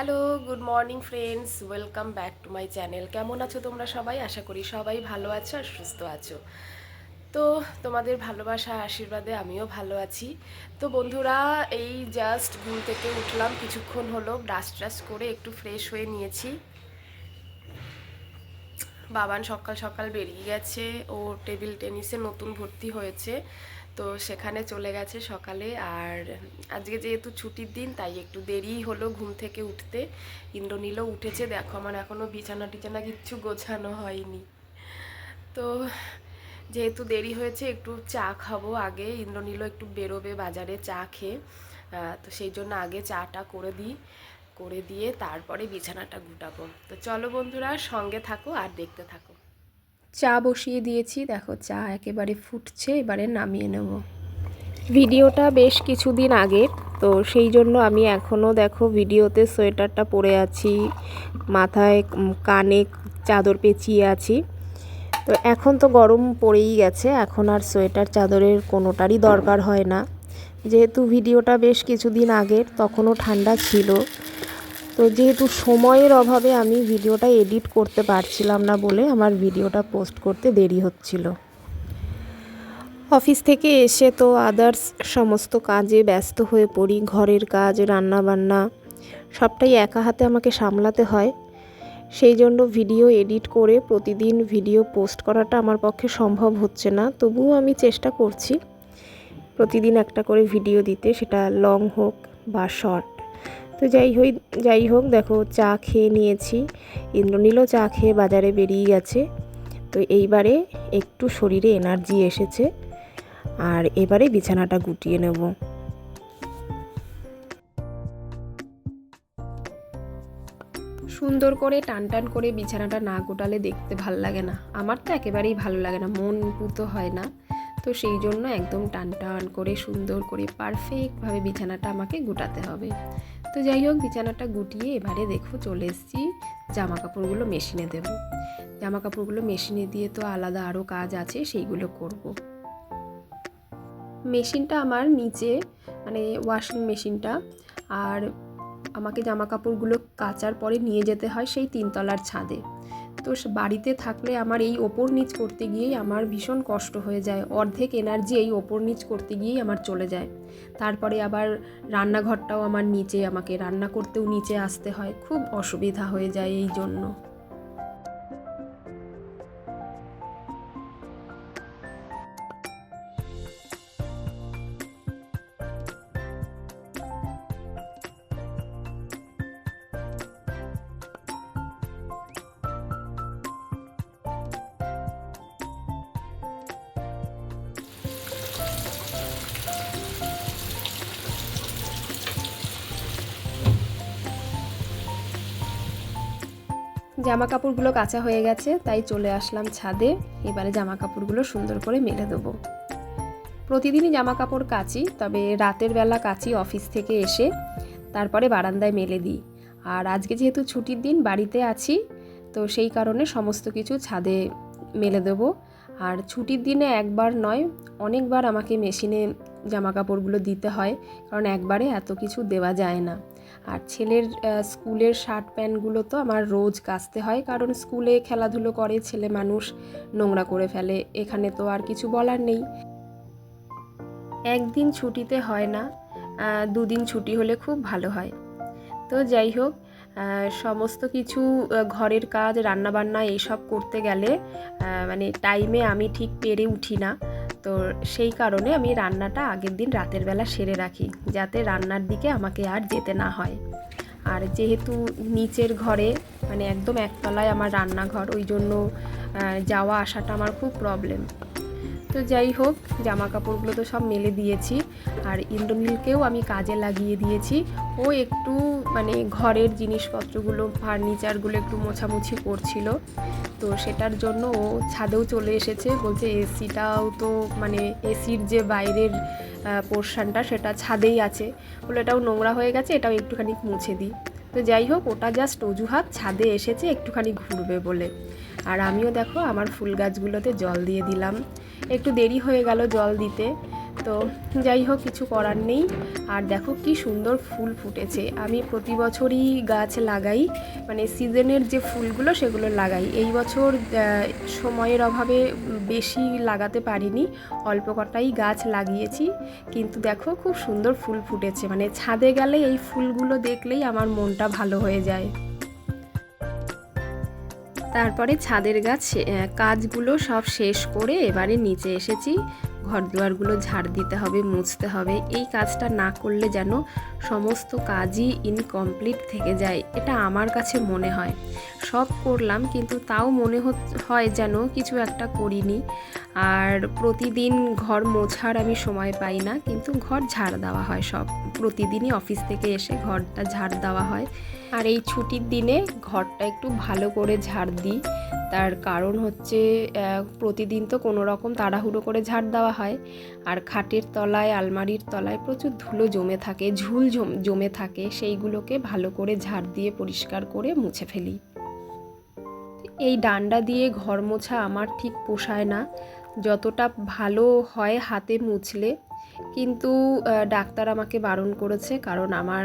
Hello good morning friends welcome back to my channel কেমন আছো তোমরা সবাই? আশা করি সবাই ভালো আছো আর সুস্থ আছো। তো তোমাদের ভালোবাসা, আশীর্বাদে আমিও ভালো আছি। তো বন্ধুরা, এই জাস্ট ঘুম থেকে উঠলাম। কিছুক্ষণ হলো ব্রাশ ট্রাশ করে একটু ফ্রেশ হয়ে নিয়েছি। বাবান সকাল সকাল বেরিয়ে গেছে। ও টেবিল টেনিসে নতুন ভর্তি হয়েছে। তো সেখানে চলে গেছে সকালে। আর আজকে যেহেতু ছুটির দিন, তাই একটু দেরি হলো ঘুম থেকে উঠতে। ইন্দ্রনীলও উঠেছে, দেখো আমার এখনও বিছানা টিছানা কিচ্ছু গোছানো হয়নি। তো যেহেতু দেরি হয়েছে, একটু চা খাব আগে। ইন্দ্রনীলও একটু বেরোবে বাজারে চা খেয়ে। তো সেই জন্য আগে চাটা করে দিই, করে দিয়ে তারপরে বিছানাটা গুটাবো। তো চলো বন্ধুরা, সঙ্গে থাকো আর দেখতে থাকো। চা বসিয়ে দিয়েছি। দেখো চা একেবারে ফুটছে, এবারে নামিয়ে নেব। ভিডিওটা বেশ কিছুদিন আগে, তো সেই জন্য আমি এখনও দেখো ভিডিওতে সোয়েটারটা পরে আছি, মাথায় কানে চাদর পেঁচিয়ে আছি। তো এখন তো গরম পড়েই গেছে, এখন আর সোয়েটার চাদরের কোনোটারই দরকার হয় না। যেহেতু ভিডিওটা বেশ কিছুদিন আগের, তখনও ঠান্ডা ছিল। তো যেহেতু সময়ের অভাবে আমি ভিডিওটা এডিট করতে পারছিলাম না বলে আমার ভিডিওটা পোস্ট করতে দেরি হচ্ছিল। অফিস থেকে এসে তো আদার্স সমস্ত কাজে ব্যস্ত হয়ে পড়ি, ঘরের কাজ রান্না বান্না সবটাই একা হাতে আমাকে সামলাতে হয়। সেই জন্য ভিডিও এডিট করে প্রতিদিন ভিডিও পোস্ট করাটা আমার পক্ষে সম্ভব হচ্ছে না, তবুও আমি চেষ্টা করছি। প্রতিদিন একটা করে ভিডিও দিতে, সেটা লং হোক বা শর্ট তো যাই হোক যাই হোক, দেখো চা খেয়ে নিয়েছি। ইন্দ্রনীলও চা খেয়ে বাজারে বেরিয়ে গেছে। তো এইবারে একটু শরীরে এনার্জি এসেছে। আর এবারে বিছানাটা গুটিয়ে নেব। সুন্দর করে টান টান করে বিছানাটা না গোটালে দেখতে ভালো লাগে না। আমার তো একেবারেই ভালো লাগে না, মন পুতো হয় না। তো সেই জন্য একদম টান টান করে সুন্দর করে পারফেক্টভাবে বিছানাটা আমাকে গোটাতে হবে। তো যাই হোক, বিছানাটা গুটিয়ে এবারে দেখো চলে এসেছি জামা কাপড়গুলো মেশিনে দেব জামা কাপড়গুলো মেশিনে দিয়ে তো আলাদা আরও কাজ আছে, সেইগুলো করব। মেশিনটা আমার নিচে মানে ওয়াশিং মেশিনটা, আর আমাকে জামা কাপড়গুলো কাচার পরে নিয়ে যেতে হয় সেই তিনতলার ছাদে তো বাড়িতে থাকলে আমার এই ওপর নিচ করতে গিয়েই আমার ভীষণ কষ্ট হয়ে যায়। অর্ধেক এনার্জি এই ওপর নিচ করতে গিয়েই আমার চলে যায়। তারপরে আবার রান্নাঘরটাও আমার নিচে, আমাকে রান্না করতেও নিচে আসতে হয়। খুব অসুবিধা হয়ে যায় এই জন্য। জামা কাপড়গুলো কাঁচা হয়ে গেছে, তাই চলে আসলাম ছাদে। এবারে জামা কাপড়গুলো সুন্দর করে মেলে দেবো। প্রতিদিনই জামা কাপড় কাচি, তবে রাতের বেলা কাচি অফিস থেকে এসে তারপরে বারান্দায় মেলে দিই। আর আজকে যেহেতু ছুটির দিন বাড়িতে আছি, তো সেই কারণে সমস্ত কিছু ছাদে মেলে দেবো। আর ছুটির দিনে একবার নয়, অনেকবার আমাকে মেশিনে জামা কাপড়গুলো দিতে হয়, কারণ একবারে এত কিছু দেওয়া যায় না। আর ছেলের স্কুলের শার্ট প্যান্টগুলো তো আমার রোজ কাচতে হয়, কারণ স্কুলে খেলাধুলো করে ছেলে মানুষ নোংরা করে ফেলে, এখানে তো আর কিছু বলার নেই। একদিন ছুটিতে হয় না দুদিন ছুটি হলে খুব ভালো হয়। তো যাই হোক সমস্ত কিছু ঘরের কাজ, রান্নাবান্না, এইসব করতে গেলে মানে টাইমে আমি ঠিক পেরে উঠি না। তো সেই কারণে আমি রান্নাটা আগের দিন রাতের বেলা সেরে রাখি, যাতে রান্নার দিকে আমাকে আর যেতে না হয়। আর যেহেতু নিচের ঘরে মানে একদম একতলায় আমার রান্নাঘর, ওই জন্য যাওয়া আসাটা আমার খুব প্রবলেম তো যাই হোক জামা কাপড়গুলো তো সব মেলে দিয়েছি, আর ইন্দ্রনীলকেও আমি কাজে লাগিয়ে দিয়েছি। ও একটু মানে ঘরের জিনিসপত্রগুলো, ফার্নিচারগুলো একটু মোছামুছি করছিল। তো সেটার জন্য ও ছাদেও চলে এসেছে। বলছে এসিটাও তো মানে এসির যে বাইরের পোর্শনটা সেটা ছাদেই আছে। বলে এটাও নোংরা হয়ে গেছে, এটাও একটুখানি মুছে দিই। তো যাই হোক, ওটা জাস্ট অজুহাত, ছাদে এসেছে, একটুখানি ঘুরবে বলে। আর আমিও দেখো, আমার ফুল গাছগুলোতে জল দিয়ে দিলাম। একটু দেরি হয়ে গেল জল দিতে। তো যাই হোক, কিছু করার নেই। আর দেখো কি সুন্দর ফুল ফুটেছে। আমি প্রতি বছরই গাছ লাগাই। মানে সিজনের যে ফুলগুলো, সেগুলো লাগাই। এই বছর সময়ের অভাবে বেশি লাগাতে পারিনি। অল্প কটাই গাছ লাগিয়েছি। কিন্তু দেখো, খুব সুন্দর ফুল ফুটেছে। মানে ছাদে গেলে এই ফুলগুলো দেখলেই আমার মনটা ভালো হয়ে যায়। তারপরে ছাদের গাছ কাজগুলো সব শেষ করে এবারে নিচে এসেছি। ঘর দুয়ারগুলো ঝাড় দিতে হবে, মুছতে হবে। এই কাজটা না করলে যেন সমস্ত কাজই ইনকমপ্লিট থেকে যায়, এটা আমার কাছে মনে হয়। সব করলাম, কিন্তু তাও মনে হয় যেন কিছু একটা করিনি। আর প্রতিদিন ঘর মোছার আমি সময় পাই না, কিন্তু ঘর ঝাড় দেওয়া হয় সব। প্রতিদিনই অফিস থেকে এসে ঘরটা ঝাড় দেওয়া হয়। আর এই ছুটির দিনে ঘরটা একটু ভালো করে ঝাড় দিই। তার কারণ হচ্ছে প্রতিদিন তো কোনো রকম তাড়াহুড়ো করে ঝাড় দেওয়া হয়। আর খাটের তলায়, আলমারির তলায় প্রচুর ধুলো জমে থাকে, ঝুল জম- থাকে। সেইগুলোকে ভালো করে ঝাড় দিয়ে পরিষ্কার করে মুছে ফেলি। এই ডান্ডা দিয়ে ঘর মোছা আমার ঠিক পোষায় না। যতটা ভালো হয় হাতে মুছলে। কিন্তু ডাক্তার আমাকে বারণ করেছে কারণ আমার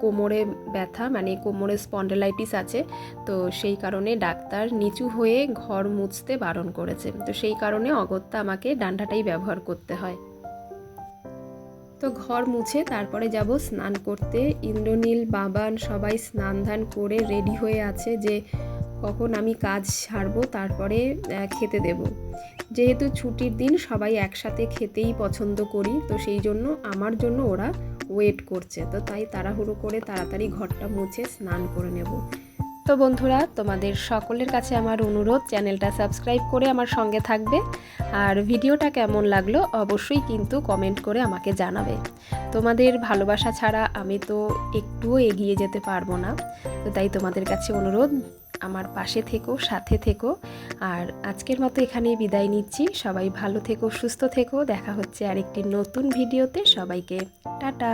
কোমরে ব্যথা মানে কোমরে স্পন্ডেলাইটিস আছে। তো সেই কারণে ডাক্তার নিচু হয়ে ঘর মুছতে বারণ করেছে। তো সেই কারণে অগত্যা আমাকে ডান্ডাটাই ব্যবহার করতে হয়। তো ঘর মুছে তারপরে যাব স্নান করতে। ইন্দ্রনীল, বাবান সবাই স্নান ধান করে রেডি হয়ে আছে যে কখন আমি কাজ ছাড়বো তারপরে খেতে দেব। যেহেতু ছুটির দিন সবাই একসাথে খেতেই পছন্দ করি, তো সেই জন্য আমার জন্য ওরা ওয়েট করছে। তো তাই তাড়াহুড়ো করে তাড়াতাড়ি ঘরটা মুছে স্নান করে নেব। তো বন্ধুরা, তোমাদের সকলের কাছে আমার অনুরোধ, চ্যানেলটা সাবস্ক্রাইব করে আমার সঙ্গে থাকবে। আর ভিডিওটা কেমন লাগল অবশ্যই কিন্তু কমেন্ট করে আমাকে জানাবে। তোমাদের ভালোবাসা ছাড়া আমি তো একটুও এগিয়ে যেতে পারব না। তো তাই তোমাদের কাছে অনুরোধ আমার পাশে থেকো, সাথে থেকো। আর আজকের মতো এখানেই বিদায় নিচ্ছি। সবাই ভালো থেকো, সুস্থ থেকো। দেখা হচ্ছে আরেকটি নতুন ভিডিওতে। সবাইকে টাটা।